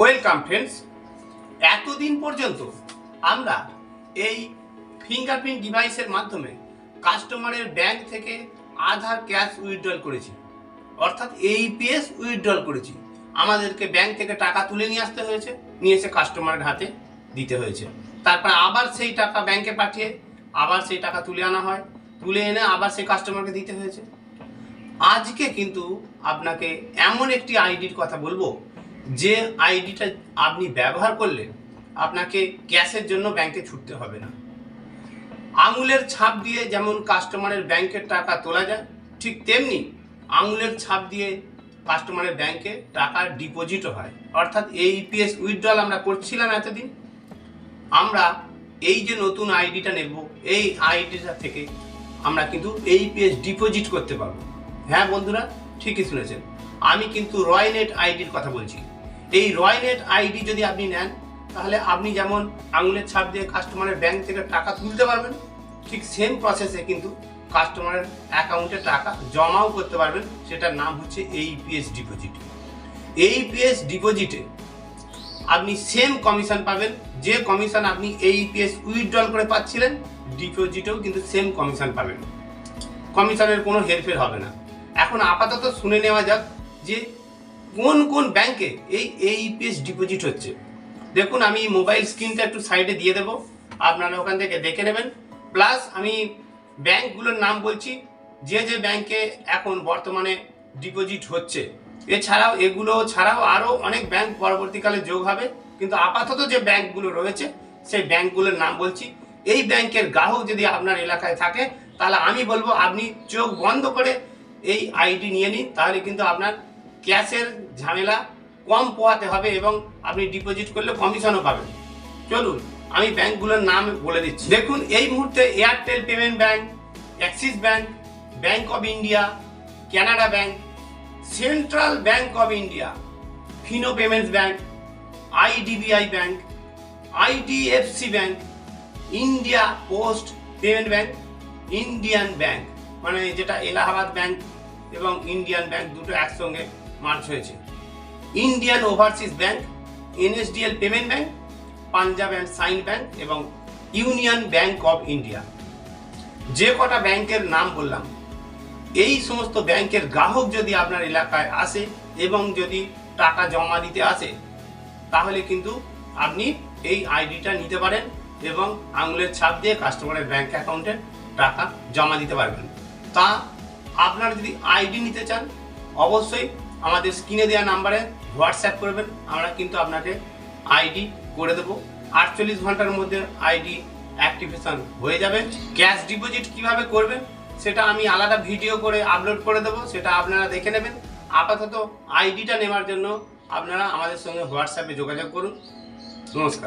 Welcome friends এতদিন পর্যন্ত আমরা এই ফিঙ্গারপ্রিন্ট ডিভাইসের মাধ্যমে কাস্টমারের ব্যাংক থেকে আধার ক্যাশ উইথড্রল করেছি। অর্থাৎ এইপিএস উইথড্রল করেছি। আমাদেরকে ব্যাংক থেকে টাকা তুলে নিয়ে আসতে হয়েছে, নিয়ে এসে কাস্টমারের হাতে দিতে হয়েছে। তারপর আবার সেই টাকা ব্যাংকে পাঠিয়ে আবার সেই টাকা তুলে আনা হয়। তুলে এনে আবার সেই কাস্টমারকে দিতে হয়েছে। আজকে কিন্তু আপনাকে এমন একটি আইডির কথা বলব যে আইডিটা আপনি ব্যবহার করলেন, আপনাকে ক্যাশের জন্য ব্যাংকে ছুটতে হবে না। আঙুলের ছাপ দিয়ে যেমন কাস্টমারের ব্যাংকের টাকা তোলা যায়, ঠিক তেমনি আঙুলের ছাপ দিয়ে কাস্টমারের ব্যাংকে টাকা ডিপোজিটও হয়। অর্থাৎ এই ইপিএস উইথড্রল আমরা করছিলাম এতদিন। আমরা এই যে নতুন আইডিটা নেব, এই আইডিটা থেকে আমরা কিন্তু এইপিএস ডিপোজিট করতে পারব। হ্যাঁ বন্ধুরা, ঠিকই শুনেছেন। আমি কিন্তু রয়নেট আইডির কথা বলছি। এই রয়নেট আইডি যদি আপনি নেন, তাহলে আপনি যেমন আঙুলের ছাপ দিয়ে কাস্টমারের ব্যাংক থেকে টাকা তুলতে পারবেন, ঠিক সেম প্রসেসে কিন্তু কাস্টমারের অ্যাকাউন্টে টাকা জমাও করতে পারবেন, সেটার নাম হচ্ছে এইপিএস ডিপোজিট এইপিএস ডিপোজিটে আপনি সেম কমিশন পাবেন, যে কমিশন আপনি এইপিএস উইথড্রল করে পাচ্ছিলেন ডিপোজিটেও কিন্তু সেম কমিশন পাবেন। কমিশনের কোনো হেরফের হবে না। এখন আপাতত শুনে নেওয়া যাক যে কোন কোন ব্যাংকে এই এইপিএস ডিপোজিট হচ্ছে? দেখুন, আমি মোবাইল স্ক্রিনটা একটু সাইডে দিয়ে দেবো। আপনারা ওখান থেকে দেখে নেবেন। প্লাস আমি ব্যাংকগুলোর নাম বলছি। যে যে ব্যাংকে এখন বর্তমানে ডিপোজিট হচ্ছে। এছাড়াও, এগুলো ছাড়াও আরও অনেক ব্যাংক পরবর্তীকালে যোগ হবে। কিন্তু আপাতত যে ব্যাংকগুলো রয়েছে, সেই ব্যাংকগুলোর নাম বলছি। এই ব্যাংকের গ্রাহক যদি আপনার এলাকায় থাকে, তাহলে আমি বলব, আপনি চোখ বন্ধ করে এই আইডি নিয়ে নিন। তাহলে কিন্তু আপনার ক্যাশের ঝামেলা কম পোহাতে হবে এবং আপনি ডিপোজিট করলে কমিশনও পাবেন। চলুন, আমি ব্যাংকগুলোর নাম বলে দিচ্ছি। দেখুন, এই মুহূর্তে Airtel payment bank Axis bank bank of India Canara bank central bank of India Fino payments bank IDBI bank IDFC bank India post payment bank Indian bank মানে যেটা এলাহাবাদ ব্যাংক এবং ইন্ডিয়ান ব্যাংক দুটো একসঙ্গে মার্চ হয়েছে। Indian overseas bank, NSDL payment bank, Punjab and Sind bank এবং union bank of India. যে কটা ব্যাংকের নাম বললাম, এই সমস্ত ব্যাংকের গ্রাহক যদি আপনার এলাকায় আসে এবং যদি টাকা জমা দিতে আসে, তাহলে কিন্তু আপনি এই আইডিটা নিতে পারেন এবং আঙুলের ছাপ দিয়ে কাস্টমারের ব্যাংক অ্যাকাউন্টে টাকা জমা দিতে পারবেন। তা আপনারা যদি আইডি নিতে চান, অবশ্যই আমাদের স্ক্রিনে দেওয়া নাম্বারে হোয়াটসঅ্যাপ করবেন, আমরা কিন্তু আপনাকে আইডি করে দেবো। আটচল্লিশ ঘণ্টার মধ্যে আইডি অ্যাক্টিভেশন হয়ে যাবে। ক্যাশ ডিপোজিট কীভাবে করবেন, সেটা আমি আলাদা ভিডিও করে আপলোড করে দেবো, সেটা আপনারা দেখে নেবেন। আপাতত আইডিটা নেওয়ার জন্য আপনারা আমাদের সঙ্গে হোয়াটসঅ্যাপে যোগাযোগ করুন। নমস্কার।